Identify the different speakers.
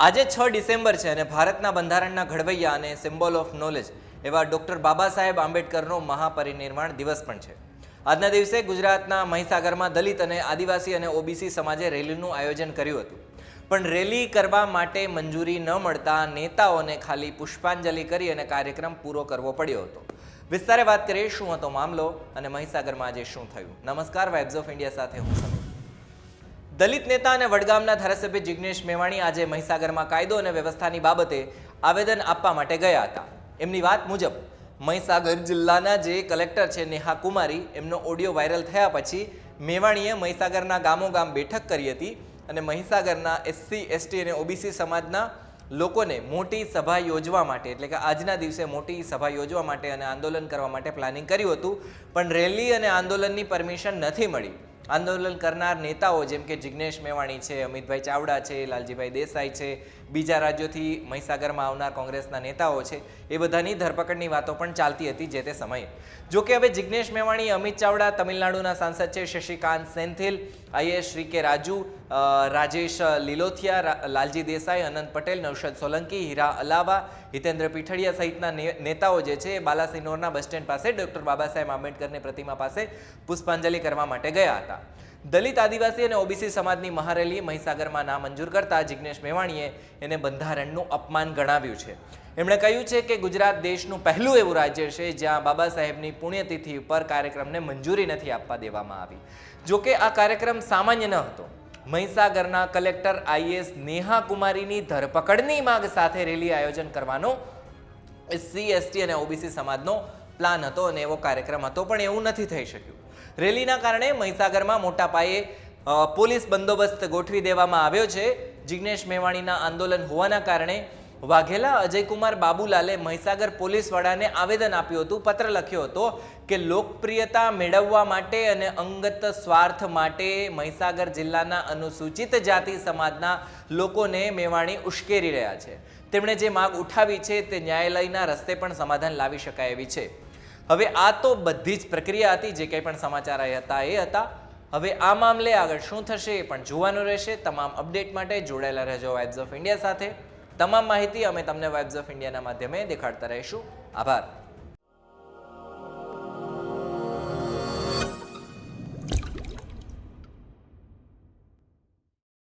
Speaker 1: આજે છ ડિસેમ્બર છે અને ભારતના બંધારણના ઘડવૈયા અને સિમ્બોલ ઓફ નોલેજ એવા ડૉક્ટર બાબા સાહેબ આંબેડકરનો મહાપરિનિર્વાણ દિવસ પણ છે. આજના દિવસે ગુજરાતના મહીસાગરમાં દલિત અને આદિવાસી અને ઓબીસી સમાજે રેલીનું આયોજન કર્યું હતું. પણ રેલી કરવા માટે મંજૂરી ન મળતા નેતાઓને ખાલી પુષ્પાંજલિ કરી અને કાર્યક્રમ પૂરો કરવો પડ્યો હતો. વિસ્તારે વાત કરીએ શું હતો મામલો અને મહીસાગરમાં આજે શું થયું? નમસ્કાર વાઇબ્સ ઓફ ઇન્ડિયા સાથે હું સમીર. દલિત નેતા અને વડગામના ધારાસભ્ય જિગ્નેશ મેવાણી આજે મહીસાગરમાં કાયદો અને વ્યવસ્થાની બાબતે આવેદન આપવા માટે ગયા હતા. એમની વાત મુજબ, મહીસાગર જિલ્લાના જે કલેક્ટર છે નેહા કુમારી, એમનો ઓડિયો વાયરલ થયા પછી મેવાણીએ મહીસાગરના ગામો ગામ બેઠક કરી હતી અને મહીસાગરના એસસી, એસટી અને ઓબીસી સમાજના લોકોને મોટી સભા યોજવા માટે, એટલે કે આજના દિવસે મોટી સભા યોજવા માટે અને આંદોલન કરવા માટે પ્લાનિંગ કર્યું હતું. પણ રેલી અને આંદોલનની પરમિશન નથી મળી. આંદોલન કરનાર નેતાઓ જેમ કે જિગ્નેશ મેવાણી છે, અમિતભાઈ ચાવડા છે, લાલજીભાઈ દેસાઈ છે, બીજા રાજ્યોથી મહીસાગરમાં આવનાર કોંગ્રેસના નેતાઓ છે, એ બધાની ધરપકડની વાતો પણ ચાલતી હતી જે તે સમયે. જો કે હવે જિગ્નેશ મેવાણી, અમિત ચાવડા, તમિલનાડુના સાંસદ છે, શશિકાંત સેન્થિલ આઈએસ શ્રી કે રાજુ રાજેશ લીલોથિયા લાલજી દેસાઈ, અનંત પટેલ, નૌશદ સોલંકી, હીરા અલાવા, હિતેન્દ્ર પીઠડિયા સહિતના નેતાઓ જે છે એ બાલાસિનોરના બસ સ્ટેન્ડ પાસે ડૉક્ટર બાબા સાહેબ આંબેડકરની પ્રતિમા પાસે પુષ્પાંજલિ કરવા માટે ગયા હતા. દલિત આદિવાસી અને ઓબીસી સમાજની મહારેલી મહીસાગરમાં નામંજૂર કરતા જિગ્નેશ મેવાણીએ એને બંધારણનું અપમાન ગણાવ્યું છે. એમણે કહ્યું છે કે ગુજરાત દેશનું પહેલું એવું રાજ્ય છે જ્યાં બાબા સાહેબની પુણ્યતિથિ ઉપર કાર્યક્રમને મંજૂરી નથી આપવા દેવામાં આવી. જોકે આ કાર્યક્રમ સામાન્ય ન હતો. મહીસાગરના કલેક્ટર આઈએસ નેહા કુમારીની ધરપકડની માંગ સાથે રેલી આયોજન કરવાનો એસસી એસટી અને ઓબીસી સમાજનો પ્લાન હતો અને એવો કાર્યક્રમ હતો, પણ એવું નથી થઈ શક્યું. રેલીના કારણે મહીસાગરમાં મોટા પાયે પોલીસ બંદોબસ્ત ગોઠવી દેવામાં આવ્યો છે. જિગ્નેશ મેવાણીના આંદોલન હોવાના કારણે વાઘેલા અજયકુમાર બાબુલાલે મહીસાગર પોલીસ વડાને આવેદન આપ્યું હતું. પત્ર લખ્યો હતો કે લોકપ્રિયતા મેળવવા માટે અને અંગત સ્વાર્થ માટે મહીસાગર જિલ્લાના અનુસૂચિત જાતિ સમાજના લોકોને મેવાણી ઉશ્કેરી રહ્યા છે. તેમણે જે માગ ઉઠાવી છે તે ન્યાયાલયના રસ્તે પણ સમાધાન લાવી શકાય એવી છે. હવે આ તો બધી જ પ્રક્રિયા હતી જે કંઈ પણ સમાચાર હતા એ હતા. હવે આ મામલે આગળ શું થશે એ પણ જોવાનું રહેશે. તમામ અપડેટ માટે જોડાયેલા રહેજો વાઇબ્સ ઓફ ઇન્ડિયા સાથે. તમામ માહિતી અમે તમને વાઇબ્સ ઓફ ઇન્ડિયાના માધ્યમે દેખાડતા રહીશું. આભાર.